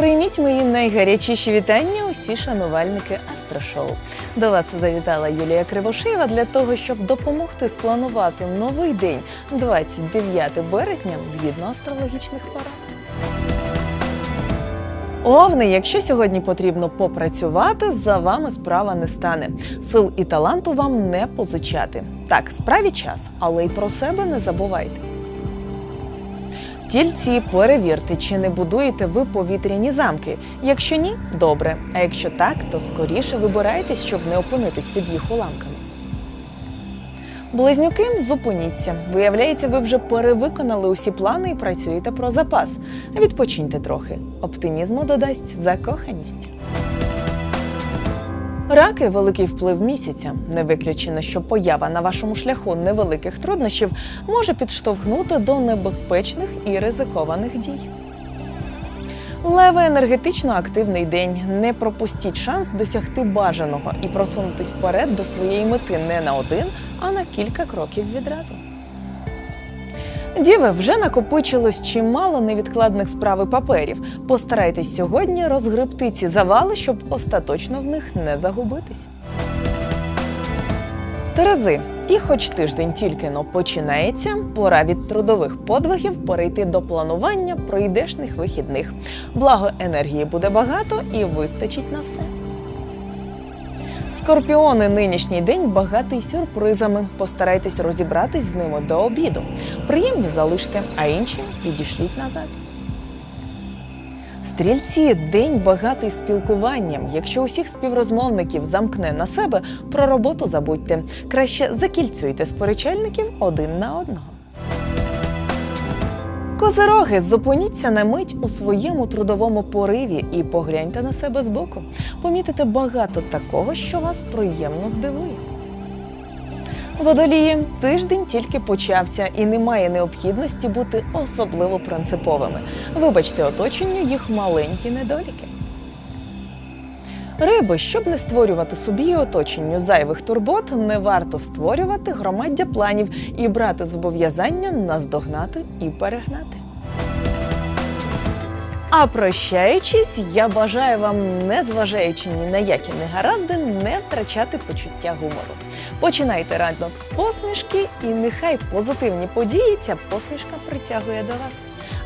Прийміть мої найгарячіші вітання, усі шанувальники Астрошоу. До вас завітала Юлія Кривошеєва для того, щоб допомогти спланувати новий день 29 березня згідно астрологічних порад. Овни, якщо сьогодні потрібно попрацювати, за вами справа не стане. Сил і таланту вам не позичати. Так, справі час, але й про себе не забувайте. Тільці перевірте, чи не будуєте ви повітряні замки. Якщо ні, добре. А якщо так, то скоріше вибирайтесь, щоб не опинитись під їх уламками. Близнюки, зупиніться. Виявляється, ви вже перевиконали усі плани і працюєте про запас. Відпочиньте трохи. Оптимізму додасть закоханість. Раки великий вплив місяця. Не виключено, що поява на вашому шляху невеликих труднощів може підштовхнути до небезпечних і ризикованих дій. Леве енергетично активний день. Не пропустіть шанс досягти бажаного і просунутись вперед до своєї мети не на один, а на кілька кроків відразу. Діви, вже накопичилось чимало невідкладних справ і паперів. Постарайтесь сьогодні розгребти ці завали, щоб остаточно в них не загубитись. Терези, і хоч тиждень тільки но починається, пора від трудових подвигів перейти до планування пройдешних вихідних. Благо енергії буде багато і вистачить на все. Скорпіони нинішній день багатий сюрпризами. Постарайтесь розібратись з ними до обіду. Приємні залиште, а інші відішліть назад. Стрільці день багатий спілкуванням. Якщо усіх співрозмовників замкне на себе, про роботу забудьте. Краще закільцюйте сперечальників один на одного. Козироги, зупиніться на мить у своєму трудовому пориві і погляньте на себе збоку. Помітите багато такого, що вас приємно здивує. Водолії, тиждень тільки почався і немає необхідності бути особливо принциповими. Вибачте оточенню їх маленькі недоліки. Риби, щоб не створювати собі і оточенню зайвих турбот, не варто створювати громаддя планів і брати зобов'язання наздогнати і перегнати. А прощаючись, я бажаю вам, незважаючи ні на які негаразди, не втрачати почуття гумору. Починайте ранок з посмішки, і нехай позитивні події ця посмішка притягує до вас.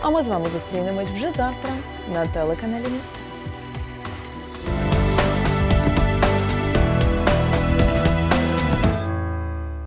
А ми з вами зустрінемось вже завтра на телеканалі Міста.